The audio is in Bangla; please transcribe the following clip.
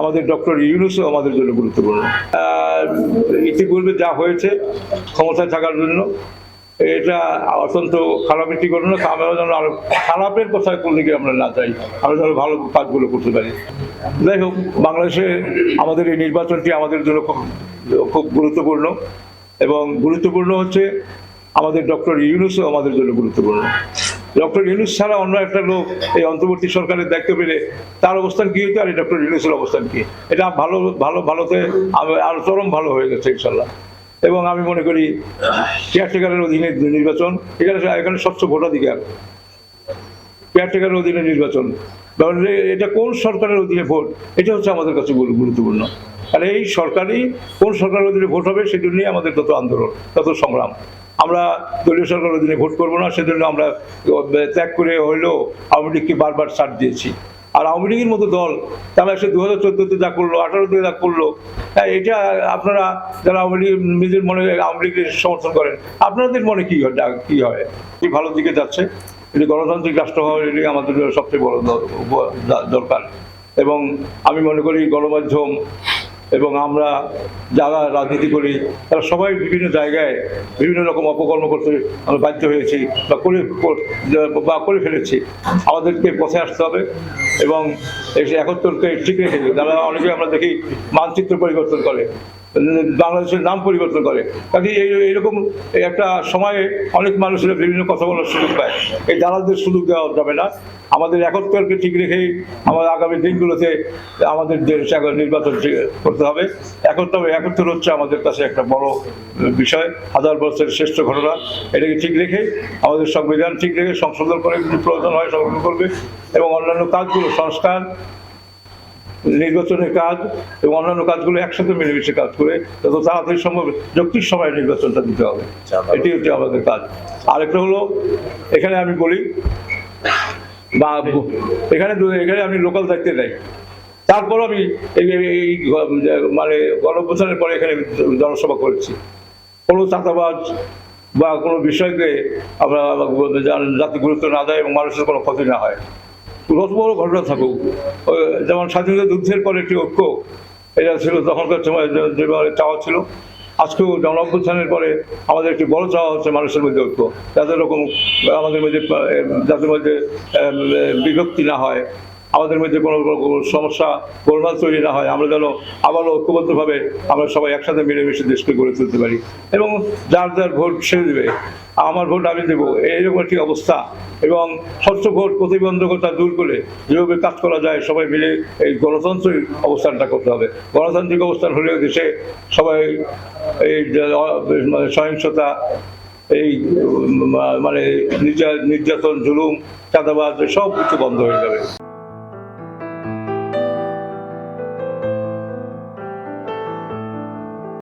আমাদের ডক্টর ইউনুসও আমাদের জন্য গুরুত্বপূর্ণ। ইতিপূর্বে যা হয়েছে ক্ষমতায় থাকার জন্য, এটা অত্যন্ত খারাপ একটি ঘটনা। আমরা যেন আরও খারাপের কথা করলে কি আমরা না চাই? আমরা যেন ভালো কাজগুলো করতে পারি। যাই হোক, বাংলাদেশে আমাদের এই নির্বাচনটি আমাদের জন্য খুব খুব গুরুত্বপূর্ণ। এবং গুরুত্বপূর্ণ হচ্ছে আমাদের ডক্টর ইউনুসও আমাদের জন্য গুরুত্বপূর্ণ। ডক্টর ইউনুস ছাড়া অন্য একটা লোক এই অন্তর্বর্তী সরকারের দায়িত্ব পেলে তার অবস্থান কি হতো আর এই ডক্টর ইউনুসের অবস্থান কি? এটা ভালো ভালো, ভালোতে আরো- চরম ভালো হয়ে গেছে ইনশাল্লাহ। এবং আমি মনে করি কেয়ারটেকারের অধীনে নির্বাচন, এখানে এখানে স্বচ্ছ ভোটাধিকার। কেয়ারটেকারের অধীনে নির্বাচন। এটা কোন সরকারের অধীনে ভোট? এটা হচ্ছে আমাদের কাছে গুরু- গুরুত্বপূর্ণ। আর এই সরকারই কোন সরকারের অধীনে ভোট হবে, সেজন্যই আমাদের তত আন্দোলন, তত সংগ্রাম। আমরা দলীয় সরকারের অধীনে ভোট করব না, সেজন্য আমরা ত্যাগ করে হইলেও আওয়ামী লীগকে বারবার ছাড় দিয়েছি। আর আওয়ামী লীগের মতো দল, তারা সে দু হাজার চোদ্দোতে যা করল, আঠারোতে যা করল হ্যাঁ এটা আপনারা যারা আওয়ামী লীগ, নিজের মনে আওয়ামী লীগের সমর্থন করেন, আপনাদের মনে কি হয় কি হয়? কি ভালো দিকে যাচ্ছে? এটি গণতান্ত্রিক রাষ্ট্র হওয়া এটি আমাদের সবচেয়ে বড় দরকার। এবং আমি মনে করি গণমাধ্যম এবং আমরা যারা রাজনীতি করি, তারা সবাই বিভিন্ন জায়গায় বিভিন্ন রকম অপকর্ম করতে আমরা বাধ্য হয়েছি বা করে বা করে ফেলেছি আমাদেরকে পথে আসতে হবে এবং একত্রকে ঠিক রেখে। যারা অনেকে আমরা দেখি মানচিত্র পরিবর্তন করে বাংলাদেশের নাম পরিবর্তন করে। কাজে এই, এইরকম একটা সময়ে অনেক মানুষেরা বিভিন্ন কথা বলার সুযোগ পায়। এই দালালদের সুযোগ দেওয়া যাবে না। আমাদের একত্রকে ঠিক রেখেই আমাদের আগামী দিনগুলোতে আমাদের দেশ নির্বাচন করতে হবে। একত্র একত্র হচ্ছে আমাদের কাছে একটা বড় বিষয়। হাজার বছরের শ্রেষ্ঠ ঘটনা। এটাকে ঠিক রেখে আমাদের সংবিধান ঠিক রেখে সংশোধন করে প্রয়োজন হয় সংশোধন করবে এবং অন্যান্য কাজগুলো, সংস্কার নির্বাচনের কাজ এবং অন্যান্য কাজগুলো একসাথে মিলেমিশে কাজ করে যত তাড়াতাড়ি সম্ভব যৌক্তিক সময় নির্বাচনটা দিতে হবে। এটি হচ্ছে আমাদের কাজ। আরেকটা হলো এখানে আমি বলি বা এখানে এখানে আমি লোকাল দায়িত্বে নেই তারপর আমি এই মানে গণপ্রচারের পরে এখানে জনসভা করেছি। কোনো চাঁদাবাজ বা কোনো বিষয়কে আমরা যাতে গুরুত্ব না দেয় এবং মানুষের কোনো ক্ষতি না হয়। যত বড় ঘটনা থাকুক। যেমন স্বাধীনতা যুদ্ধের পর একটি ঐক্য এটা ছিল, তখনকার সময় যেভাবে চাওয়া ছিল। আজকেও জন অভ্যুত্থানের পরে আমাদের একটি বড় চাওয়া হচ্ছে মানুষের মধ্যে ঐক্য। যাতে রকম আমাদের মধ্যে যাদের মধ্যে বিভক্তি না হয় আমাদের মধ্যে কোনো সমস্যা গোলমাল তৈরি না হয়, আমরা যেন আবারও ঐক্যবদ্ধভাবে আমরা সবাই একসাথে মিলেমিশে দেশকে গড়ে তুলতে পারি। এবং যার যার ভোট সে দেবে। আমার ভোট আমি দেবো। এইরকম একটি অবস্থা। এবং স্বচ্ছ ভোট প্রতিবন্ধকতা দূর করে যেভাবে কাজ করা যায়, সবাই মিলে এই গণতন্ত্রের অবস্থানটা করতে হবে। গণতান্ত্রিক অবস্থান হলেও দেশে সবাই এই মানে সহিংসতা, এই মানে নির্যা- নির্যাতন, জুলুম, চাঁদাবাজ সব কিছু বন্ধ হয়ে যাবে।